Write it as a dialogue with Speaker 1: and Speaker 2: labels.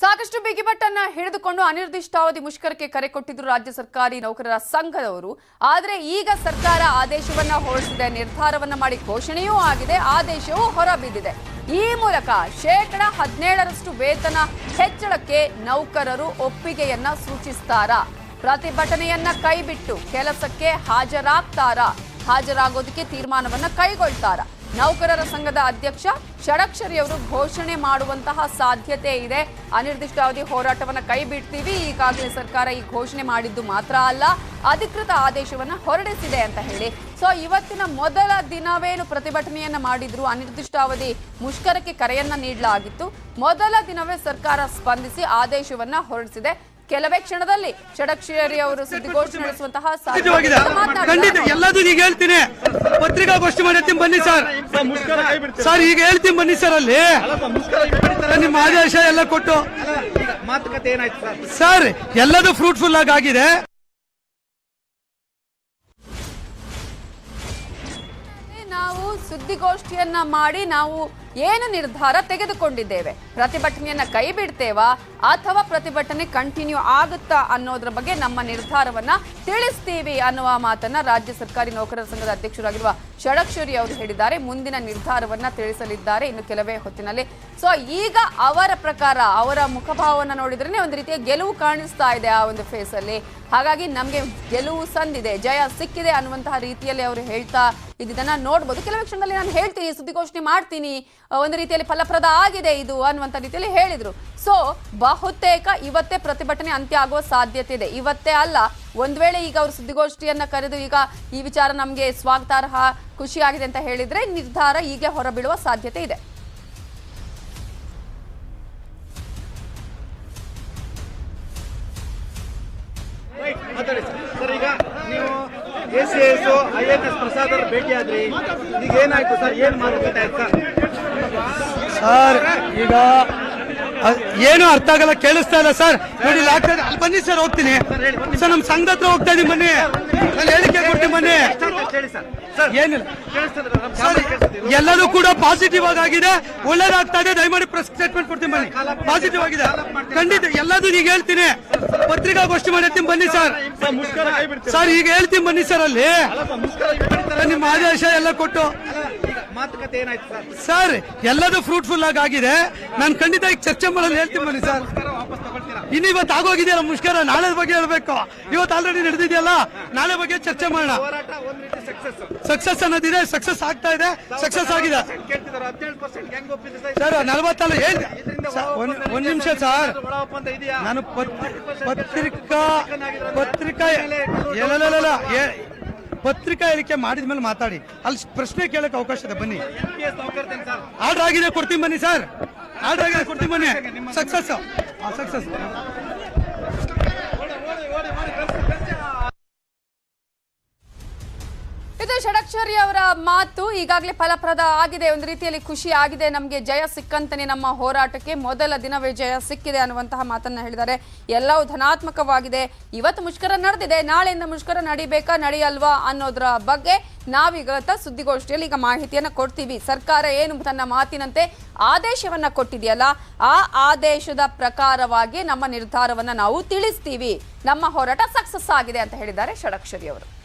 Speaker 1: ಸಾಕಷ್ಟು ಬಿಗಿಬಟ್ಟನ್ನ ಹಿಡಿದುಕೊಂಡು ಅನಿರ್ದಿಷ್ಟಾವಧಿ ಮುಷ್ಕರಕ್ಕೆ ಕರೆ ಕೊಟ್ಟಿದ್ರು ರಾಜ್ಯ ಸರ್ಕಾರಿ ನೌಕರರ ಸಂಘದವರು. ಆದರೆ ಈಗ ಸರ್ಕಾರ ಆದೇಶವನ್ನ ಹೊರಡಿಸಿದೆ, ನಿರ್ಧಾರವನ್ನ ಮಾಡಿ ಘೋಷಣೆಯೂ ಆಗಿದೆ, ಆದೇಶವೂ ಹೊರಬಿದ್ದಿದೆ. ಈ ಮೂಲಕ ಶೇಕಡ ಹದಿನೇಳರಷ್ಟು ವೇತನ ಹೆಚ್ಚಳಕ್ಕೆ ನೌಕರರು ಒಪ್ಪಿಗೆಯನ್ನ ಸೂಚಿಸ್ತಾರಾ? ಪ್ರತಿಭಟನೆಯನ್ನ ಕೈಬಿಟ್ಟು ಕೆಲಸಕ್ಕೆ ಹಾಜರಾಗ್ತಾರಾ? ಹಾಜರಾಗೋದಕ್ಕೆ ತೀರ್ಮಾನವನ್ನ ಕೈಗೊಳ್ತಾರಾ? ನೌಕರರ ಸಂಘದ ಅಧ್ಯಕ್ಷ ಷಡಕ್ಷರಿಯವರು ಘೋಷಣೆ ಮಾಡುವಂತಹ ಸಾಧ್ಯತೆ ಇದೆ. ಅನಿರ್ದಿಷ್ಟಾವಧಿ ಹೋರಾಟವನ್ನು ಕೈ ಬಿಡ್ತೀವಿ. ಈಗಾಗಲೇ ಸರ್ಕಾರ ಈ ಘೋಷಣೆ ಮಾಡಿದ್ದು ಮಾತ್ರ ಅಲ್ಲ, ಅಧಿಕೃತ ಆದೇಶವನ್ನು ಹೊರಡಿಸಿದೆ ಅಂತ ಹೇಳಿ. ಸೊ ಇವತ್ತಿನ ಮೊದಲ ದಿನವೇನು ಪ್ರತಿಭಟನೆಯನ್ನು ಮಾಡಿದ್ರು? ಅನಿರ್ದಿಷ್ಟಾವಧಿ ಮುಷ್ಕರಕ್ಕೆ ಕರೆಯನ್ನ ನೀಡಲಾಗಿತ್ತು. ಮೊದಲ ದಿನವೇ ಸರ್ಕಾರ ಸ್ಪಂದಿಸಿ ಆದೇಶವನ್ನ ಹೊರಡಿಸಿದೆ. ಕೆಲವೇ ಕ್ಷಣದಲ್ಲಿ ಷಡಕ್ಷರಿ ಅವರು ಸುದ್ದಿಗೋಷ್ಠಿ ನಡೆಸುವಂತಹ
Speaker 2: ಎಲ್ಲದೂ ಈಗ ಹೇಳ್ತೀನಿ. ಪತ್ರಿಕಾಗೋಷ್ಠಿ ಮಾಡಿರ್ತೀನಿ ಬನ್ನಿ ಸರ್. ಸರ್ ಈಗ ಹೇಳ್ತೀನಿ ಬನ್ನಿ ಸರ್ ಅಲ್ಲಿ. ನಿಮ್ಮ ಆದೇಶ ಎಲ್ಲ ಕೊಟ್ಟು.
Speaker 3: ಮಾತುಕತೆ ಏನಾಯ್ತು ಸರ್?
Speaker 2: ಸರ್ ಎಲ್ಲದೂ ಫ್ರೂಟ್ಫುಲ್ ಆಗಿ ಆಗಿದೆ.
Speaker 1: ನಾವು ಸುದ್ದಿಗೋಷ್ಠಿಯನ್ನ ಮಾಡಿ ನಾವು ಏನು ನಿರ್ಧಾರ ತೆಗೆದುಕೊಂಡಿದ್ದೇವೆ? ಪ್ರತಿಭಟನೆಯನ್ನ ಕೈ ಬಿಡ್ತೇವಾ? ಅಥವಾ ಪ್ರತಿಭಟನೆ ಕಂಟಿನ್ಯೂ ಆಗುತ್ತಾ ಅನ್ನೋದ್ರ ಬಗ್ಗೆ ನಮ್ಮ ನಿರ್ಧಾರವನ್ನ ತಿಳಿಸ್ತೀವಿ ಅನ್ನುವ ಮಾತನ್ನ ರಾಜ್ಯ ಸರ್ಕಾರಿ ನೌಕರರ ಸಂಘದ ಅಧ್ಯಕ್ಷರಾಗಿರುವ ಷಡಕ್ಷರಿ ಅವರು ಹೇಳಿದ್ದಾರೆ. ಮುಂದಿನ ನಿರ್ಧಾರವನ್ನ ತಿಳಿಸಲಿದ್ದಾರೆ ಇನ್ನು ಕೆಲವೇ ಹೊತ್ತಿನಲ್ಲಿ. ಸೊ ಈಗ ಅವರ ಪ್ರಕಾರ, ಅವರ ಮುಖಭಾವವನ್ನು ನೋಡಿದ್ರೆ ಒಂದು ರೀತಿಯ ಗೆಲುವು ಕಾಣಿಸ್ತಾ ಇದೆ ಆ ಒಂದು ಫೇಸ್ ಅಲ್ಲಿ. ಹಾಗಾಗಿ ನಮಗೆ ಗೆಲುವು ಸಂದಿದೆ, ಜಯ ಸಿಕ್ಕಿದೆ ಅನ್ನುವಂತಹ ರೀತಿಯಲ್ಲಿ ಅವರು ಹೇಳ್ತಾ ಇದನ್ನ ನೋಡ್ಬೋದು. ಕೆಲವೇ ಕ್ಷಣದಲ್ಲಿ ನಾನು ಹೇಳ್ತೀನಿ, ಸುದ್ದಿಗೋಷ್ಠಿ ಮಾಡ್ತೀನಿ ಒಂದು ರೀತಿಯಲ್ಲಿ ಫಲಪ್ರದ ಆಗಿದೆ ಇದು ಅನ್ನುವಂತ ರೀತಿಯಲ್ಲಿ ಹೇಳಿದ್ರು. ಸೊ ಬಹುತೇಕ ಇವತ್ತೇ ಪ್ರತಿಭಟನೆ ಅಂತ್ಯ ಆಗುವ ಸಾಧ್ಯತೆ ಇದೆ. ಇವತ್ತೇ ಅಲ್ಲ, ಒಂದ್ ವೇಳೆ ಈಗ ಅವರು ಸುದ್ದಿಗೋಷ್ಠಿಯನ್ನ ಕರೆದು ಈಗ ಈ ವಿಚಾರ ನಮಗೆ ಸ್ವಾಗತಾರ್ಹ ಖುಷಿಯಾಗಿದೆ ಅಂತ ಹೇಳಿದ್ರೆ ನಿರ್ಧಾರ ಹೀಗೆ ಹೊರಬೀಳುವ ಸಾಧ್ಯತೆ ಇದೆ.
Speaker 3: A C S I N S Prasad ಅವರು ಭೇಟಿ ಆದ್ರಿ. ಈಗ ಏನಾಯ್ತು ಸರ್? ಏನ್ ಮಾತುಕತೆ ಆಯ್ತು? ಸರ್,
Speaker 2: ಈಗ ಏನು ಅರ್ಥ ಆಗಲ್ಲ ಕೇಳಿಸ್ತಾ ಇಲ್ಲ ಸರ್. ನೋಡಿ ಆಗ್ತಾ ಅಲ್ಲಿ ಬನ್ನಿ ಸರ್ ಹೋಗ್ತೀನಿ. ಸರ್ ನಮ್ಮ ಸಂಘದ ಹತ್ರ ಹೋಗ್ತಾ ಇದೀನಿ ಬನ್ನಿ. ನಾನು ಹೇಳಿಕೆ ಕೊಡ್ತೀನಿ ಬನ್ನಿ. ಏನಿಲ್ಲ.
Speaker 3: ಎಲ್ಲರೂ
Speaker 2: ಸರ್ ಎಲ್ಲದೂ ಕೂಡ ಪಾಸಿಟಿವ್ ಆಗಿದೆ. ಒಳ್ಳೇದಾಗ್ತಾ ಇದೆ. ದಯಮಾಡಿ ಪ್ರೆಸ್ ಸ್ಟೇಟ್ಮೆಂಟ್ ಕೊಡ್ತೀನಿ ಬನ್ನಿ. ಪಾಸಿಟಿವ್ ಆಗಿದೆ. ಖಂಡಿತ ಎಲ್ಲದೂ ಈಗ ಹೇಳ್ತೀನಿ. ಪತ್ರಿಕಾಗೋಷ್ಠಿ ಮಾಡಿರ್ತೀನಿ ಬನ್ನಿ ಸರ್.
Speaker 3: ಸರ್
Speaker 2: ಈಗ ಹೇಳ್ತೀನಿ ಬನ್ನಿ ಸರ್ ಅಲ್ಲಿ? ನಿಮ್ಮ ಆದೇಶ ಎಲ್ಲ ಕೊಟ್ಟು.
Speaker 3: ಮಾತುಕತೆ ಏನಾಯ್ತು ಸರ್?
Speaker 2: ಸರ್ ಎಲ್ಲದೂ ಫ್ರೂಟ್ಫುಲ್ ಆಗಿ ಆಗಿದೆ. ನಾನು ಖಂಡಿತ ಈಗ ಚರ್ಚೆ ಮಾಡಲು ಹೇಳ್ತೀನಿ ಬನ್ನಿ ಸರ್.
Speaker 3: ಮುಷ್ಕರ ವಾಪಸ್ ತಗೊಳ್ತೀರಾ?
Speaker 2: ಇನ್ನು ಇವತ್ತು ಆಗೋಗಿದೆಯಲ್ಲ ಮುಷ್ಕರ? ನಾಳೆ ಬಗ್ಗೆ ಹೇಳ್ಬೇಕು. ಇವತ್ತು ಆಲ್ರೆಡಿ ನಡೆದಿದೆಯಲ್ಲ? ನಾಳೆ ಬಗ್ಗೆ ಚರ್ಚೆ ಮಾಡೋಣ.
Speaker 3: ಹೋರಾಟ ಒಂದ್ ರೀತಿ ಸಕ್ಸಸ್
Speaker 2: ಸಕ್ಸಸ್ ಅನ್ನೋದಿದೆ ಸಕ್ಸಸ್ ಆಗ್ತಾ ಇದೆ ಸಕ್ಸಸ್ ಆಗಿದೆ.
Speaker 3: ಕೇಳ್ತಿದ್ದಾರೆ ಹದಿನೇಳು ಪರ್ಸೆಂಟ್ ಹೆಂಗ್ ಒಪ್ಪಿದೆ ಸರ್?
Speaker 2: ಸರ್ ನಲವತ್ತಲ್ಲ ಸರ್, ಒಂದ್ ಒಂದ್ ನಿಮಿಷ ಸರ್
Speaker 3: ಒಳ ಒಪ್ಪಂದ ಇದೆಯಾ
Speaker 2: ನಾನು ಪತ್- ಪತ್ರಿಕಾ ಪತ್ರಿಕಾ ಪತ್ರಿಕಾ ಹೇಳಿಕೆ ಮಾಡಿದ ಮೇಲೆ ಮಾತಾಡಿ. ಅಲ್ಲಿ ಪ್ರಶ್ನೆ ಕೇಳಕ್ಕೆ ಅವಕಾಶ ಇದೆ. ಬನ್ನಿ. ಆರ್ಡರ್ ಆಗಿದೆ, ಕೊಡ್ತೀನಿ ಬನ್ನಿ ಸರ್. ಆರ್ಡರ್ ಆಗಿದೆ, ಕೊಡ್ತೀನಿ ಬನ್ನಿ. ಸಕ್ಸಸ್ ಸಕ್ಸಸ್
Speaker 1: ಷಡಕ್ಷರಿ ಅವರ ಮಾತು ಈಗಾಗಲೇ ಫಲಪ್ರದ ಆಗಿದೆ. ಒಂದು ರೀತಿಯಲ್ಲಿ ಖುಷಿ ಆಗಿದೆ. ನಮಗೆ ಜಯ ಸಿಕ್ಕಂತನೇ ನಮ್ಮ ಹೋರಾಟಕ್ಕೆ ಮೊದಲ ದಿನವೇ ಜಯ ಸಿಕ್ಕಿದೆ ಅನ್ನುವಂತಹ ಮಾತನ್ನ ಹೇಳಿದ್ದಾರೆ. ಎಲ್ಲವೂ ಧನಾತ್ಮಕವಾಗಿದೆ. ಇವತ್ತು ಮುಷ್ಕರ ನಡೆದಿದೆ. ನಾಳೆಯಿಂದ ಮುಷ್ಕರ ನಡಿಬೇಕಾ, ನಡೆಯಲ್ವಾ ಅನ್ನೋದ್ರ ಬಗ್ಗೆ ನಾವೀಗ ಸುದ್ದಿಗೋಷ್ಠಿಯಲ್ಲಿ ಈಗ ಮಾಹಿತಿಯನ್ನ ಕೊಡ್ತೀವಿ. ಸರ್ಕಾರ ಏನು ತನ್ನ ಮಾತಿನಂತೆ ಆದೇಶವನ್ನ ಕೊಟ್ಟಿದೆಯಲ್ಲ, ಆ ಆದೇಶದ ಪ್ರಕಾರವಾಗಿ ನಮ್ಮ ನಿರ್ಧಾರವನ್ನ ನಾವು ತಿಳಿಸ್ತೀವಿ. ನಮ್ಮ ಹೋರಾಟ ಸಕ್ಸಸ್ ಆಗಿದೆ ಅಂತ ಹೇಳಿದ್ದಾರೆ ಷಡಕ್ಷರಿ ಅವರು.